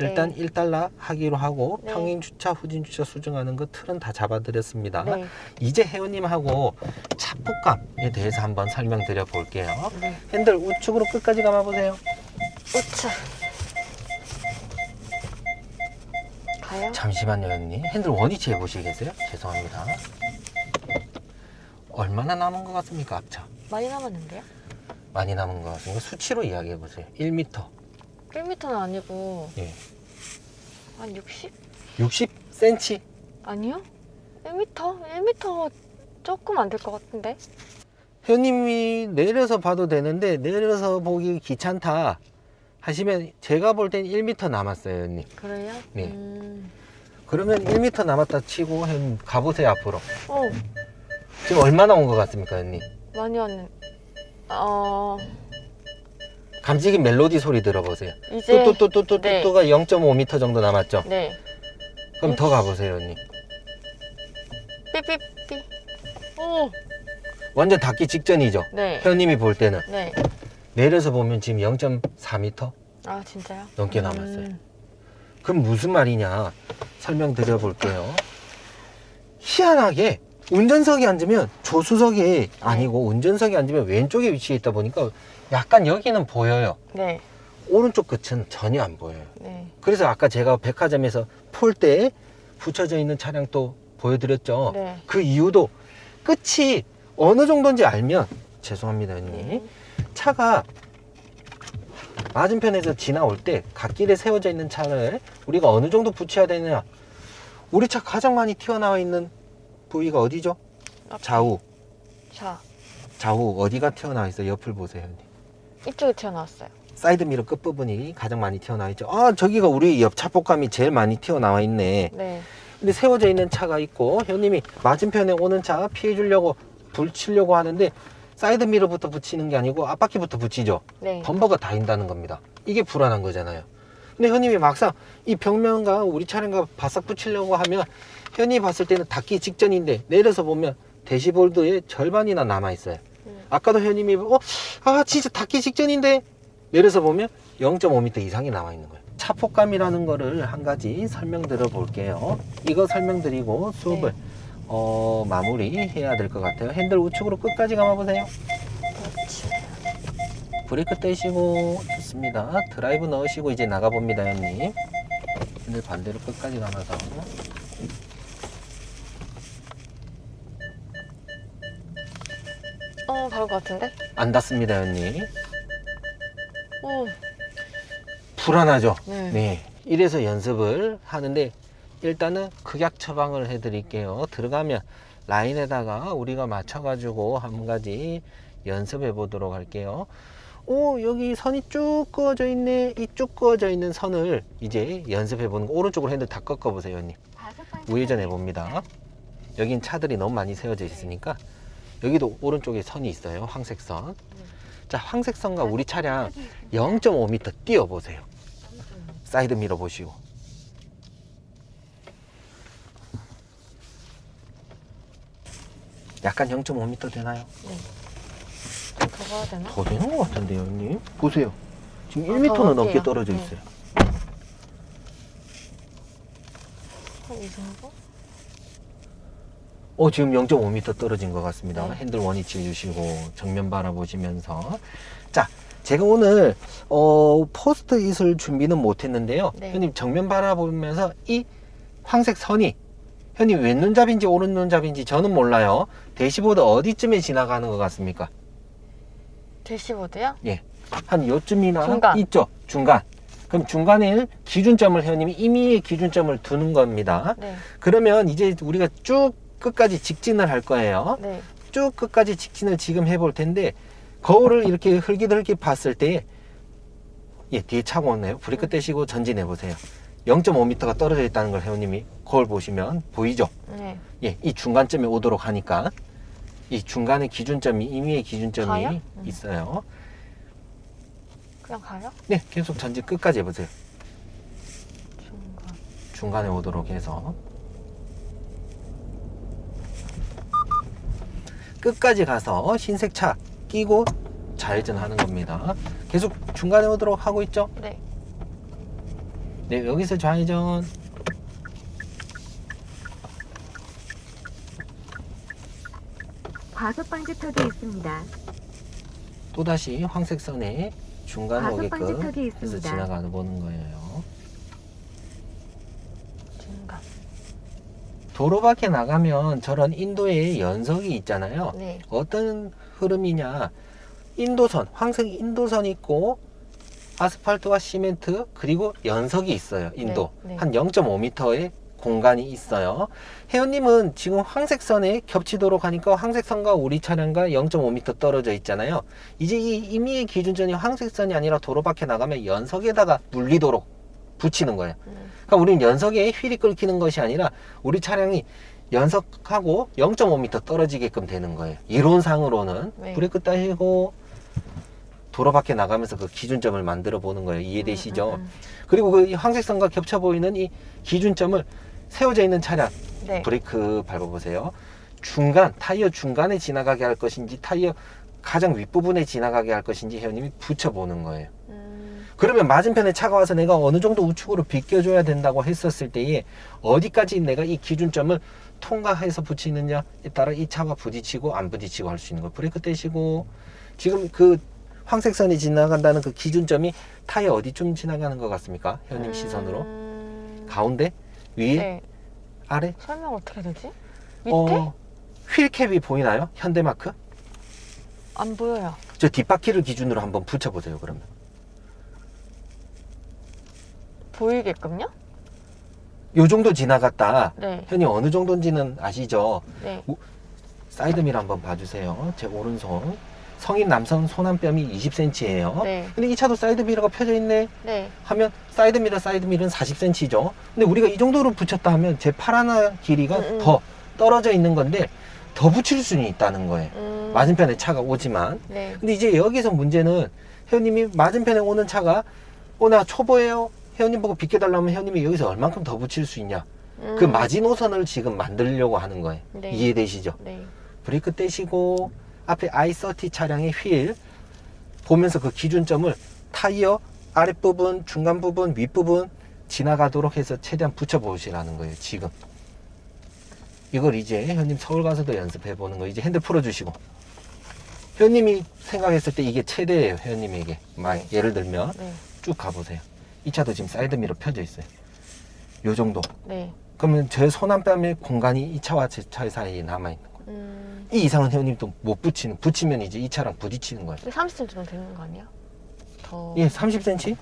일단 네. 1달러 하기로 하고 네. 평행 주차, 후진 주차 수정하는 거 틀은 다 잡아드렸습니다. 네. 이제 회원님하고 차폭감에 대해서 한번 설명드려 볼게요. 네. 핸들 우측으로 끝까지 감아보세요. 우측. 가요? 잠시만요, 회원님. 핸들 원위치 해보시겠어요? 죄송합니다. 얼마나 남은 것 같습니까, 앞차? 많이 남았는데요? 많이 남은 것 같습니다. 수치로 이야기해보세요. 1m. 1m는 아니고 예. 한 60? 60cm? 아니요? 1m? 1m 조금 안 될 것 같은데? 회원님이 내려서 봐도 되는데 내려서 보기 귀찮다 하시면 제가 볼 땐 1m 남았어요, 회원님. 그래요? 네. 음... 그러면 1m 남았다 치고 회원님 가보세요, 앞으로. 어, 지금 얼마나 온 것 같습니까, 회원님? 많이 왔는. 어, 감지기 멜로디 소리 들어보세요. 이제. 뚜뚜뚜뚜뚜뚜가 0.5m 정도 남았죠? 네. 그럼 더 가보세요, 회원님. 삐삐삐. 오, 완전 닿기 직전이죠? 네. 회원님이 볼 때는. 네. 내려서 보면 지금 0.4m 아, 진짜요? 넘게 음, 남았어요. 그럼 무슨 말이냐 설명드려 볼게요. 희한하게 운전석에 앉으면 조수석이 아니고 운전석에 앉으면 왼쪽에 위치해 있다 보니까 약간 여기는 보여요. 네. 오른쪽 끝은 전혀 안 보여요. 네. 그래서 아까 제가 백화점에서 폴대에 붙여져 있는 차량 또 보여드렸죠. 네. 그 이유도 끝이 어느 정도인지 알면 죄송합니다, 언니. 네. 차가 맞은편에서 지나올 때 갓길에 세워져 있는 차를 우리가 어느 정도 붙여야 되느냐 우리 차 가장 많이 튀어나와 있는 부위가 어디죠? 앞- 좌우 자, 좌우 어디가 튀어나와 있어요? 옆을 보세요 형님. 이쪽에 튀어나왔어요. 사이드 미러 끝부분이 가장 많이 튀어나와 있죠 아 저기가 우리 옆 차폭감이 제일 많이 튀어나와 있네 네. 근데 세워져 있는 차가 있고 형님이 맞은편에 오는 차 피해 주려고 불 치려고 하는데 사이드 미러부터 붙이는 게 아니고 앞바퀴부터 붙이죠 네. 범버가 다 인다는 겁니다. 이게 불안한 거잖아요. 근데 현님이 막상 이 벽면과 우리 차량과 바싹 붙이려고 하면 현이 봤을 때는 닿기 직전인데 내려서 보면 대시볼드의 절반이나 남아 있어요. 음. 아까도 현님이 어, 아 진짜 닿기 직전인데 내려서 보면 0.5m 이상이 남아 있는 거예요. 차폭감이라는 거를 한 가지 설명드려 볼게요. 이거 설명드리고 수업을 네. 어, 마무리해야 될 것 같아요. 핸들 우측으로 끝까지 감아보세요. 그렇지. 브레이크 떼시고 좋습니다. 드라이브 넣으시고 이제 나가봅니다, 형님. 핸들 반대로 끝까지 감아서 어, 가올 것 같은데? 안 닿습니다, 형님. 오, 불안하죠? 네. 네. 이래서 연습을 하는데 일단은 극약 처방을 해드릴게요. 들어가면 라인에다가 우리가 맞춰가지고 한 가지 연습해 보도록 할게요. 오 여기 선이 쭉 그어져 있네. 이 쭉 그어져 있는 선을 이제 연습해 보는 거 오른쪽으로 핸들 다 꺾어 보세요, 형님. 우회전 해봅니다. 여긴 차들이 너무 많이 세워져 있으니까 여기도 오른쪽에 선이 있어요. 황색 선. 자, 황색 선과 우리 차량 0.5m 띄워 보세요. 사이드 미러 보시고. 약간 0.5m 되나요? 더 가야 되나? 더 되는 것 같은데요, 형님. 보세요. 지금 아, 1m는 더 넘게. 떨어져 네. 있어요. 한 이 정도? 어, 지금 0.5m 떨어진 것 같습니다. 네. 핸들 원위치 해주시고, 정면 바라보시면서. 자, 제가 오늘, 어, 포스트 잇을 준비는 못했는데요. 네. 형님, 정면 바라보면서 이 황색 선이, 형님, 왼눈잡인지 오른눈잡인지 저는 몰라요. 대시보드 어디쯤에 지나가는 것 같습니까? 대시보드요? 한 요쯤이나 중간. 있죠? 중간. 그럼 중간에 기준점을 회원님이 임의의 기준점을 두는 겁니다. 네. 그러면 이제 우리가 쭉 끝까지 직진을 할 거예요. 네. 쭉 끝까지 직진을 지금 해볼 텐데 거울을 이렇게 흘기들기 봤을 때 예, 뒤에 차고 오네요. 브레이크 떼시고 전진해 보세요. 0.5m가 떨어져 있다는 걸 회원님이 거울 보시면 보이죠? 네. 예, 이 중간점에 오도록 하니까 이 중간에 기준점이 임의의 기준점이 가요? 음. 있어요. 그냥 가요? 네, 계속 전진 끝까지 해보세요. 중간. 중간에 오도록 해서 끝까지 가서 흰색 차 끼고 좌회전 하는 겁니다. 계속 중간에 오도록 하고 있죠? 네. 네, 여기서 좌회전. 과속 방지턱이 있습니다. 또다시 황색 선에 중간 과속 오게끔 방지턱이 해서 있습니다. 지나가 보는 거예요. 중간. 도로 밖에 나가면 저런 인도에 연석이 있잖아요. 네. 어떤 흐름이냐. 인도선, 황색 인도선이 있고 아스팔트와 시멘트 그리고 연석이 있어요. 인도. 네, 네. 한 0.5m의 공간이 있어요. 혜연님은 지금 황색선에 겹치도록 하니까 황색선과 우리 차량과 0.5m 떨어져 있잖아요. 이제 이 임의의 기준점이 황색선이 아니라 도로 밖에 나가면 연석에다가 물리도록 붙이는 거예요. 음. 그러니까 우리는 연석에 휠이 끊기는 것이 아니라 우리 차량이 연석하고 0.5m 떨어지게끔 되는 거예요. 이론상으로는 네. 브레이크 따시고 도로 밖에 나가면서 그 기준점을 만들어 보는 거예요. 이해되시죠? 음, 음, 그리고 그이 황색선과 겹쳐 보이는 이 기준점을 세워져 있는 차량 음. 네. 브레이크 밟아보세요. 중간 타이어 중간에 지나가게 할 것인지 타이어 가장 윗부분에 지나가게 할 것인지 회원님이 붙여보는 거예요. 음, 그러면 맞은편에 차가 와서 내가 어느 정도 우측으로 비껴줘야 된다고 했었을 때에 어디까지 내가 이 기준점을 통과해서 붙이느냐에 따라 이 차와 부딪히고 안 부딪히고 할 수 있는 거예요. 브레이크 떼시고 지금 그 황색선이 지나간다는 그 기준점이 타이어 어디쯤 지나가는 것 같습니까? 시선으로 음, 가운데 위에 네. 아래 설명 어떻게 되지? 밑에? 어, 휠캡이 보이나요? 현대마크? 안 보여요. 저 뒷바퀴를 기준으로 한번 붙여보세요. 그러면 보이게끔요? 요 정도 지나갔다. 네. 현이 어느 정도인지는 아시죠? 네. 사이드미러 한번 봐주세요. 제 오른손. 성인 남성 손안뺨이 20cm예요. 네. 근데 이 차도 사이드미러가 펴져 있네 네. 하면 사이드미러 사이드미러는 40cm죠. 근데 우리가 이 정도로 붙였다 하면 제 팔 하나 길이가 음, 음. 더 떨어져 있는 건데 더 붙일 수는 있다는 거예요. 음, 맞은편에 차가 오지만 네. 근데 이제 여기서 문제는 회원님이 맞은편에 오는 차가 어 나 초보예요. 회원님 보고 비켜달라면 회원님이 여기서 얼만큼 더 붙일 수 있냐. 그 음, 마지노선을 지금 만들려고 하는 거예요. 네. 이해되시죠? 네. 브레이크 떼시고 앞에 i30 차량의 휠 보면서 그 기준점을 타이어 아랫부분, 중간 부분, 윗부분 지나가도록 해서 최대한 붙여 보시라는 거예요. 지금. 이걸 이제 현님 서울 가서도 연습해 보는 거. 이제 핸들 풀어 주시고. 회원님이 생각했을 때 이게 최대예요. 회원님에게. 막 네. 예를 들면 네. 쭉 가보세요. 이 차도 지금 사이드미러 펴져 있어요. 요 정도. 네. 그러면 제 손안뺨의 공간이 이 차와 제차 사이에 남아 있는 거예요. 음, 이 이상은 회원님도 못 붙이는 붙이면 이제 이 차랑 부딪히는 거예요. 30cm 정도 되는 거 아니야? 더. 예, 30cm?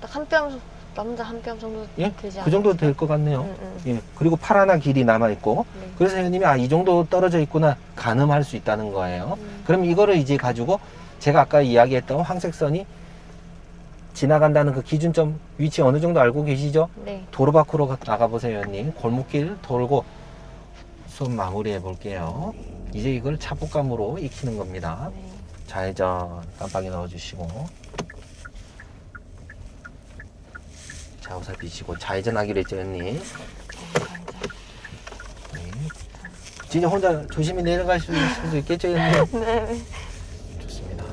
딱한 뼘, 남자 한뼘 정도 예, 되지 않아요? 그 정도 될 것 같네요. 음, 음. 예, 그리고 팔 하나 길이 남아 있고, 네. 그래서 회원님이 아 이 정도 떨어져 있구나 가늠할 수 있다는 거예요. 음. 그럼 이거를 이제 가지고 제가 아까 이야기했던 황색선이 지나간다는 그 기준점 위치 어느 정도 알고 계시죠? 네. 도로 밖으로 가- 나가보세요, 회원님. 골목길 돌고 수업 마무리해 볼게요. 이제 이걸 차폭감으로 익히는 겁니다. 네. 좌회전 깜빡이 넣어주시고 좌우살 비시고 좌회전하기로 했죠 형님 어, 자, 네. 진짜 혼자 조심히 내려가실 수도 있겠죠 형님 이제. 네. 좋습니다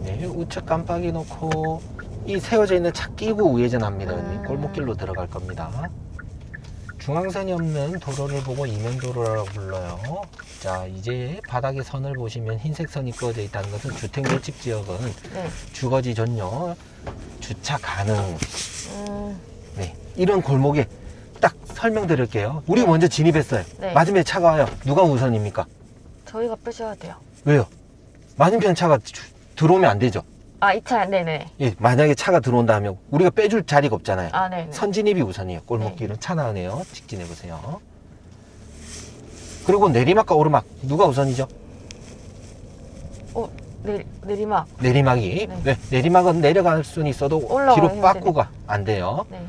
네 우측 깜빡이 놓고 이 세워져 있는 차 끼고 우회전합니다 음. 골목길로 들어갈 겁니다 중앙선이 없는 도로를 보고 이면도로라고 불러요. 자, 이제 바닥에 선을 보시면 흰색 선이 그어져 있다는 것은 주택 밀집 지역은 네. 주거지 전용 주차 가능. 음, 네. 이런 골목에 딱 설명드릴게요. 우리 네. 먼저 진입했어요. 네. 맞은편에 차가 와요. 누가 우선입니까? 저희가 빼셔야 돼요. 왜요? 맞은편 차가 주- 들어오면 안 되죠. 아, 이 차, 네네. 예, 만약에 차가 들어온다 하면 우리가 빼줄 자리가 없잖아요. 아, 네네. 선진입이 우선이에요. 골목길은 차 나오네요. 직진해 보세요. 그리고 내리막과 오르막 누가 우선이죠? 어, 내, 내리막. 내리막이 네. 네, 내리막은 내려갈 수는 있어도 올라와야 뒤로. 빠꾸가 안 돼요. 네.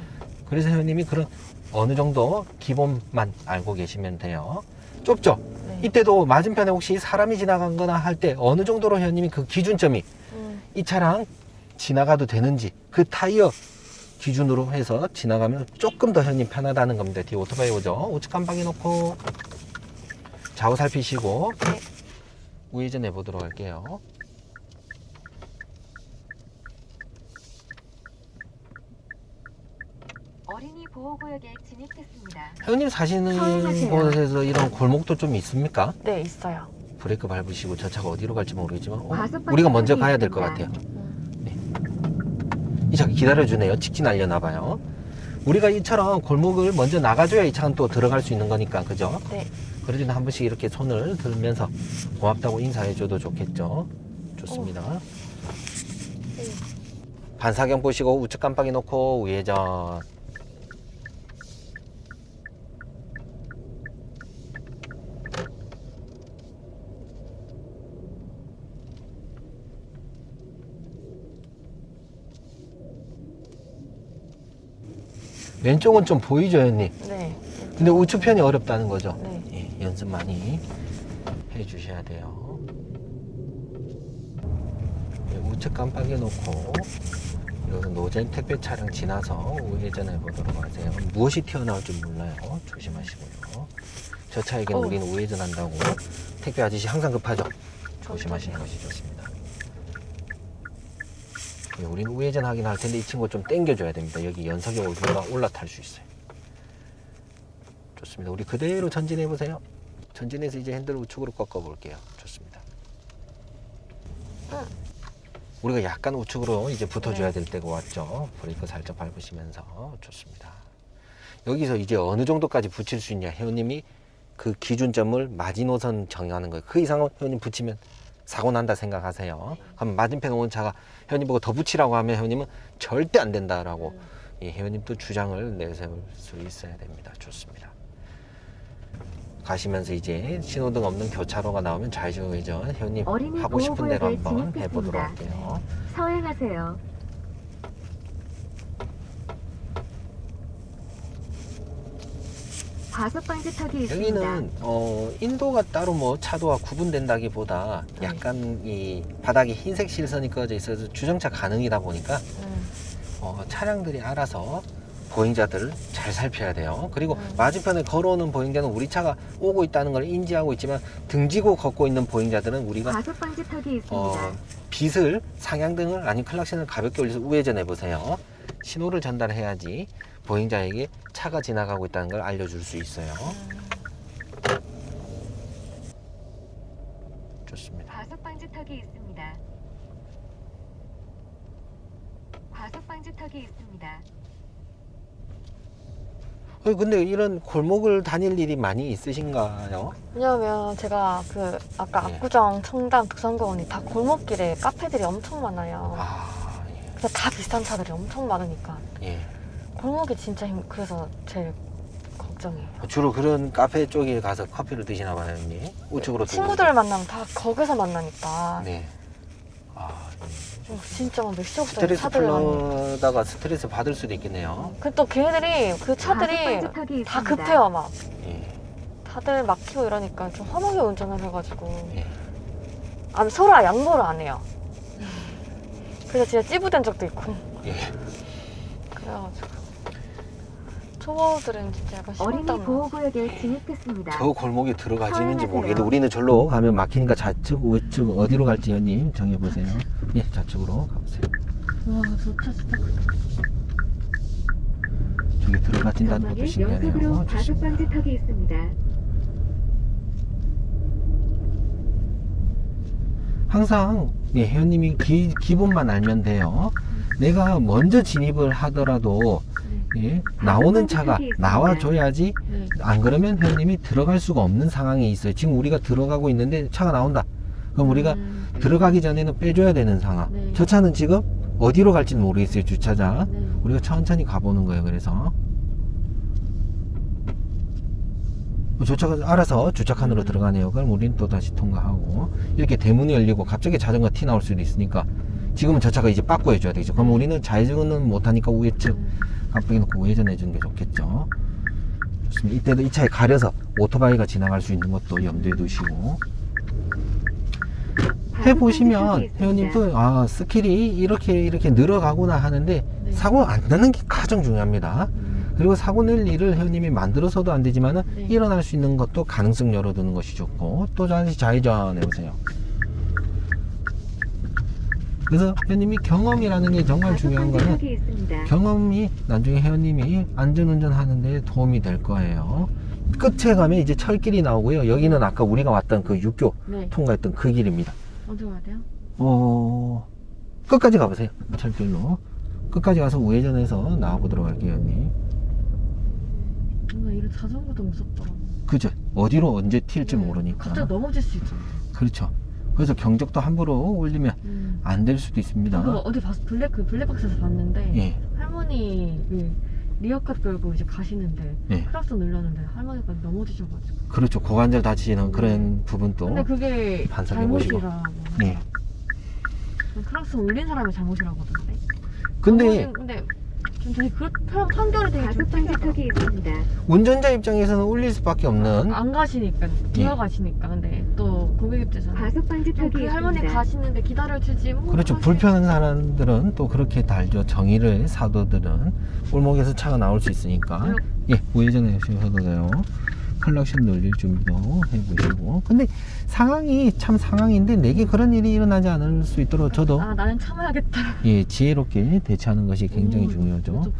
그래서 회원님이 그런 어느 정도 기본만 알고 계시면 돼요. 좁죠? 네. 이때도 맞은편에 혹시 사람이 지나간 거나 할 때 어느 정도로 회원님이 그 기준점이 음, 이 차랑 지나가도 되는지 그 타이어 기준으로 해서 지나가면 조금 더 회원님 편하다는 겁니다. 뒤에 오토바이 오죠? 우측 깜빡이 놓고 좌우 살피시고 네. 우회전 해보도록 할게요. 어린이 보호구역에 진입했습니다. 회원님 사시는. 곳에서 이런 골목도 좀 있습니까? 네, 있어요. 브레이크 밟으시고 저 차가 어디로 갈지 모르겠지만 어, 과속 우리가 먼저 가야 될 것. 같아요. 이 차가 기다려주네요. 직진 알려나 봐요. 우리가 이처럼 골목을 먼저 나가줘야 이 차는 또 들어갈 수 있는 거니까 그죠? 네. 그럴 때는 한 번씩 이렇게 손을 들면서 고맙다고 인사해줘도 좋겠죠. 좋습니다. 반사경 보시고 우측 깜빡이 놓고 우회전. 왼쪽은 좀 보이죠, 형님? 네. 근데 우측 편이 어렵다는 거죠. 네. 예, 연습 많이 해 주셔야 돼요. 예, 우측 깜빡이 놓고 이거는 노잼 택배 차량 지나서 우회전해 보도록 하세요. 무엇이 튀어나올 줄 몰라요. 조심하시고요. 저 차에겐 어. 우리는 우회전한다고 택배 아저씨 항상 급하죠. 조심하시는 것이 좋습니다. 예, 우리는 우회전 하긴 할 텐데 이 친구 좀 당겨줘야 됩니다. 여기 연석에 올라, 올라탈 수 있어요. 좋습니다. 우리 그대로 전진해 보세요. 전진해서 이제 핸들 우측으로 꺾어 볼게요. 좋습니다. 응. 우리가 약간 우측으로 이제 붙어줘야 네. 될 때가 왔죠. 브레이크 살짝 밟으시면서 좋습니다. 여기서 이제 어느 정도까지 붙일 수 있냐 회원님이 그 기준점을 마지노선 정하는 거예요. 그 이상은 회원님 붙이면 사고 난다 생각하세요. 그럼 맞은편 오는 차가 회원님 보고 더 붙이라고 하면 회원님은 절대 안 된다라고 이 회원님도 주장을 내세울 수 있어야 됩니다. 좋습니다. 가시면서 이제 신호등 없는 교차로가 나오면 좌회전 회전 회원님 하고 싶은 대로 한번. 해보도록 할게요. 서행하세요. 과속 방지턱이 있습니다. 여기는 어, 인도가 따로 뭐 차도와 구분된다기보다 네. 약간 이 바닥에 흰색 실선이 꺼져 있어서 주정차 가능이다 보니까 음. 어, 차량들이 알아서 보행자들을 잘 살펴야 돼요. 그리고 음. 맞은편에 걸어오는 보행자는 우리 차가 오고 있다는 걸 인지하고 있지만 등지고 걷고 있는 보행자들은 우리가 과속 방지턱이 있습니다. 어, 빛을 상향등을 아니 클락션을 가볍게 올려서 우회전해 보세요. 신호를 전달해야지 보행자에게 차가 지나가고 있다는 걸 알려줄 수 있어요. 좋습니다. 과속 방지턱이 있습니다. 과속 방지턱이 있습니다. 어, 근데 이런 골목을 다닐 일이 많이 있으신가요? 왜냐면 제가 그 아까 네. 압구정, 청담, 두산공원이 다 골목길에 카페들이 엄청 많아요. 아, 예. 그래서 다 비싼 차들이 엄청 많으니까 예. 골목이 진짜 힘. 그래서 제일 걱정이에요. 주로 그런 카페 쪽에 가서 커피를 드시나 봐요, 형님. 우측으로. 친구들 만나면 다 거기서 만나니까 네. 아, 어, 진짜 막 억짜리 스트레스 차들 많이. 풀러다가 스트레스 받을 수도 있겠네요. 그또 걔네들이 그 차들이 과속 방지턱이 다. 급해요 막. 예. 다들 막히고 이러니까 좀 험하게 운전을 해가지고 예. 아니 서로 양보를 안 해요. 그래서 진짜 찌부된 적도 있고 예. 그래가지고 초보들은 진짜 약간 어린이. 보호구역에 진입했습니다. 저 골목에 들어가지는지. 모르겠는데 우리는 절로 가면 막히니까 좌측, 우측 어디로 갈지 형님 정해보세요. 예, 좌측으로 가보세요. 와저차 진짜 저기 들어가진다는 것도 신기하네요. 연속으로 과속 좋습니다. 방지 턱이 있습니다. 항상 예, 회원님이 기, 기본만 알면 돼요. 내가 먼저 진입을 하더라도 예, 나오는 차가 나와줘야지 네. 안 그러면 회원님이 들어갈 수가 없는 상황이 있어요. 지금 우리가 들어가고 있는데 차가 나온다. 그럼 우리가 음, 들어가기 전에는 빼줘야 되는 상황. 네. 저 차는 지금 어디로 갈지는 모르겠어요. 주차장. 네. 우리가 천천히 가보는 거예요. 그래서 저 차가 알아서 주차칸으로 음. 들어가네요. 그럼 우리는 또 다시 통과하고 이렇게 대문이 열리고 갑자기 자전거 티 나올 수도 있으니까 지금은 저 차가 이제 바꿔 해줘야 되죠. 그럼 우리는 좌회전은 못하니까 우회측 음. 깜빡이 놓고 우회전해 주는 게 좋겠죠. 좋습니다. 이때도 이 차에 가려서 오토바이가 지나갈 수 있는 것도 염두에 두시고 해보시면 회원님도 아 스킬이 이렇게 이렇게 늘어가구나 하는데 네. 사고 안 나는 게 가장 중요합니다. 음. 그리고 사고 낼 일을 회원님이 만들어서도 안 되지만 은 네. 일어날 수 있는 것도 가능성 열어두는 것이 좋고 또 다시 좌회전 해보세요. 그래서 회원님이 경험이라는 게 정말 중요한 거는 방지턱이 있습니다. 경험이 나중에 회원님이 안전운전 하는데 도움이 될 거예요. 끝에 가면 이제 철길이 나오고요. 여기는 아까 우리가 왔던 그 육교 네. 통과했던 그 길입니다. 어디 가야 돼요? 어, 끝까지 가보세요. 철길로. 끝까지 가서 우회전해서 나와보도록 할게요, 형님. 뭔가 이런 자전거도 무섭더라고. 그죠? 어디로 언제 튈지 네. 모르니까. 갑자기 넘어질 수 있죠. 그렇죠. 그래서 경적도 함부로 올리면 음. 안될 수도 있습니다. 그거 어디 봤 블랙 그 블랙박스에서 봤는데 예. 할머니 그 리어카 끌고 이제 가시는데 예. 클락son 눌렀는데 할머니가 넘어지셔가지고. 그렇죠. 고관절 다치는 그런 부분도. 근데 그게 반성해 보시고. 잘못이라고. 예. 클락son 울린 사람이 잘못이라고 하던데. 근데 넘어진- 근데 좀 되게 그 판- 판결이 되게 좀 특이하다. 방지턱이 있습니다. 운전자 입장에서는 울릴 수밖에 없는 안 가시니까 기어가시니까 근데 또 고객 입장에서는 과속 좀 방지턱이 그 할머니 있습니다. 가시는데 기다려주지 뭐 그렇죠. 하시- 불편한 사람들은 또 그렇게 달죠. 정의를 사도들은 골목에서 차가 나올 수 있으니까. 예, 우회전해 주셔도 돼요. 클락션 놀릴 준비도 해보시고. 근데 상황이 참 상황인데 내게 그런 일이 일어나지 않을 수 있도록 저도 아 나는 참아야겠다 예, 지혜롭게 대처하는 것이 굉장히 오, 중요하죠. 그렇구나.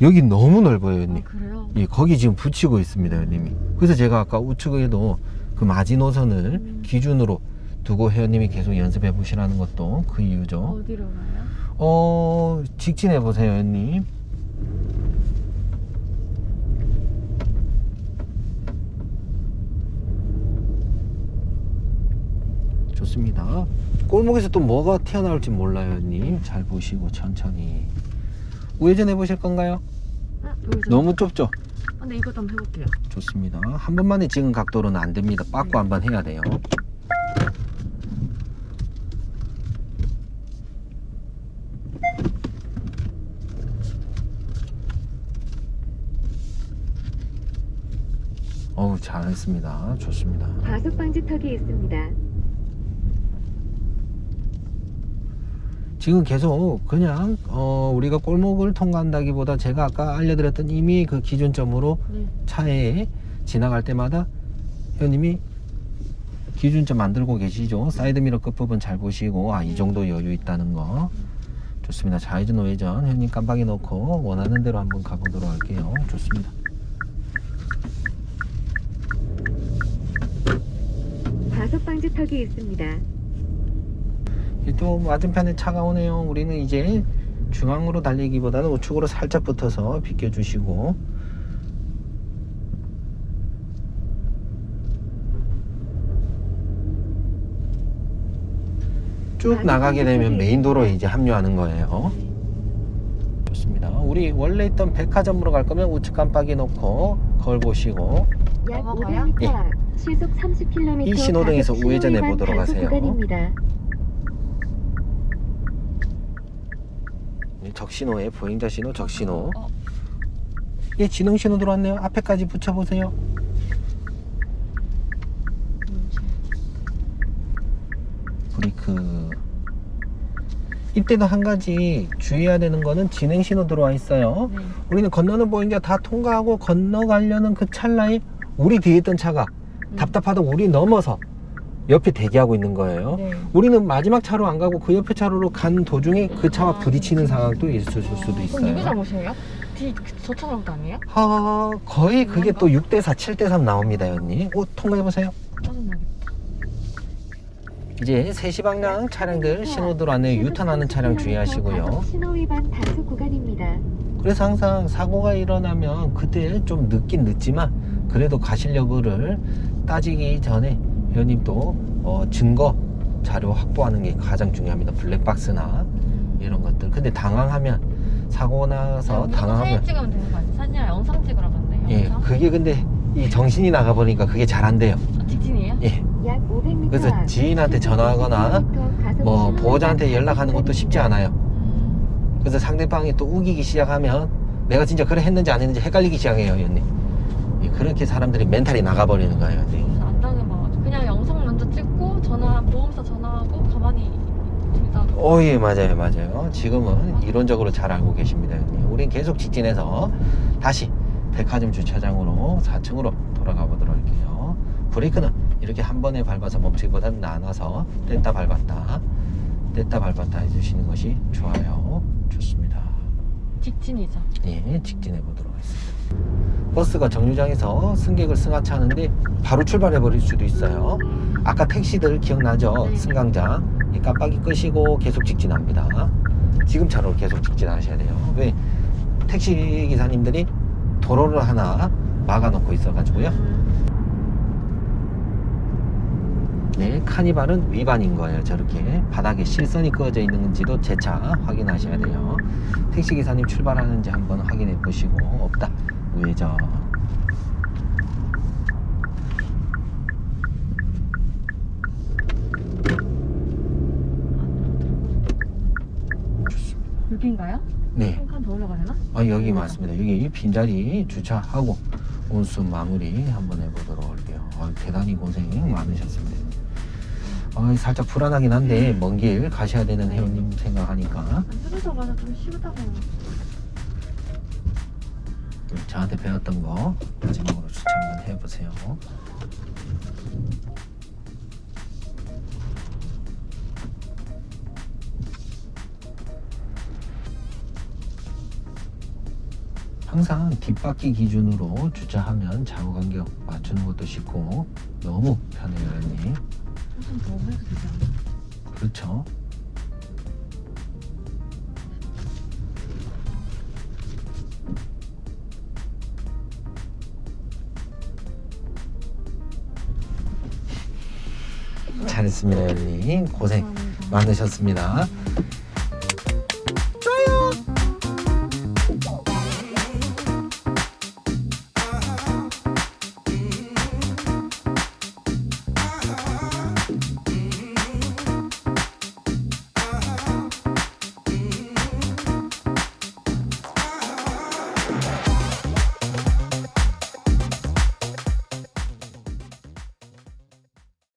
여기 너무 넓어요, 아 형님. 그래요? 예, 거기 지금 붙이고 있습니다, 형님이. 그래서 제가 아까 우측에도 그 마지노선을 음. 기준으로 두고 회원님이 계속 연습해 보시라는 것도 그 이유죠. 어디로 가요? 어, 직진해 보세요, 형님. 좋습니다. 골목에서 또 뭐가 튀어나올지 몰라요, 형님. 잘 보시고 천천히. 우회전 해보실 건가요? 응? 여기서 너무 좁죠? 아, 근데 이것도 한번 해볼게요 좋습니다. 한 번만에 지금 각도로는 안 됩니다. 빠꾸 한 번 해야 돼요. 어우, 잘했습니다. 좋습니다. 과속 방지턱이 있습니다. 지금 계속 그냥 어, 우리가 골목을 통과한다기보다 제가 아까 알려드렸던 이미 그 기준점으로 네. 차에 지나갈 때마다 회원님이 기준점 만들고 계시죠. 사이드미러 끝부분 잘 보시고 아 이 정도 여유 있다는 거. 좋습니다. 좌회전 우회전 회원님 깜빡이 놓고 원하는 대로 한번 가보도록 할게요. 좋습니다. 과속 방지턱이 있습니다. 이또 맞은편에 차가 오네요 우리는 이제 중앙으로 달리기보다는 우측으로 살짝 붙어서 비껴주시고 쭉 나가게 되면 메인 도로에 이제 합류하는 거예요 좋습니다 우리 원래 있던 백화점으로 갈 거면 우측 깜빡이 놓고 거울 보시고 약 넘어가요? 500m 예. 앞 시속 30km 이 신호등에서 우회전해 보도록 하세요. 구간입니다. 적신호에 보행자 신호 적신호. 어, 예 지능 신호 들어왔네요. 앞에까지 붙여 보세요. 음, 브레이크 이때도 한 가지 주의해야 되는 거는 진행 신호 들어와 있어요. 네. 우리는 건너는 보행자 다 통과하고 건너가려는 그 찰나에 우리 뒤에 있던 차가 음. 답답하다 우리 넘어서 옆에 대기하고 있는 거예요 네. 우리는 마지막 차로 안 가고 그 옆에 차로로 간 도중에 그 차와 아. 부딪히는 상황도 있을 수도 그럼 누구 있어요 잘못이에요? 뒤, 그- 저 차lar도 아니에요? 하, 거의 그게 또 6대4, 7대3 나옵니다, 언니. 오, 통과해보세요. 짜증나겠다 이제 3시 방향 차량들 신호 들어왔네요. 유턴하는 차량 주의하시고요. 과속 신호 위반 단속 구간입니다. 그래서 항상 사고가 일어나면 그때 좀 늦긴 늦지만 그래도 가실 여부를 따지기 전에 회원님 또 어, 증거 자료 확보하는 게 가장 중요합니다. 블랙박스나 이런 것들. 근데 당황하면 사고 나서 그냥 무조건 당황하면 사진 찍으면 되는 거 아니에요? 사진이랑 영상 찍으러 간대요 예, 영상? 그게 근데 이 정신이 나가 보니까 그게 잘 안 돼요. 아, 직진이에요? 예. 약 500m 그래서 앞 지인한테 전화하거나 뭐 보호자한테 연락하는 것도 쉽지 않아요. 음, 그래서 상대방이 또 우기기 시작하면 내가 진짜 그래 했는지 안 했는지 헷갈리기 시작해요, 연님. 예, 그렇게 사람들이 멘탈이 나가버리는 거예요, 연님. 그래서 안 당해봐가지고 그냥 영상 먼저 찍고 전화 보험사 전화하고 가만히 오, 예, 맞아요, 맞아요. 지금은 이론적으로 잘 알고 계십니다, 연님. 우린 계속 직진해서 다시 백화점 주차장으로 4층으로 돌아가 보도록 할게요. 브레이크는 이렇게 한 번에 밟아서 멈추기보다는 나눠서 뗐다 밟았다. 뗐다 밟았다 해주시는 것이 좋아요. 좋습니다. 직진이죠. 예, 직진해 보도록 하겠습니다. 버스가 정류장에서 승객을 승하차하는데 바로 출발해 버릴 수도 있어요. 아까 택시들 기억나죠? 네. 승강장 이 깜빡이 끄시고 계속 직진합니다. 지금처럼 계속 직진하셔야 돼요. 왜? 택시 기사님들이 도로를 하나 막아놓고 있어가지고요. 네, 카니발은 위반인 거예요. 저렇게 바닥에 실선이 그어져 있는지도 재차 확인하셔야 돼요. 택시 기사님 출발하는지 한번 확인해 보시고 없다. 우회전. 여기인가요? 네. 한 칸 더 올라가야 되나? 아, 여기 맞습니다. 여기 빈자리 주차하고 온수 마무리 한번 해보도록 할게요. 아, 대단히 고생 많으셨습니다. 아, 살짝 불안하긴 한데 먼 길 가셔야 되는 회원님 생각하니까 안 떨어져가지고 좀 쉬우다 고. 저한테 배웠던 거 마지막으로 주차 한번 해보세요. 항상 뒷바퀴 기준으로 주차하면 좌우 간격 맞추는 것도 쉽고 너무 편해요, 형님. 해도 않나? 그렇죠. 잘했습니다, 형님. 고생. 많으셨습니다.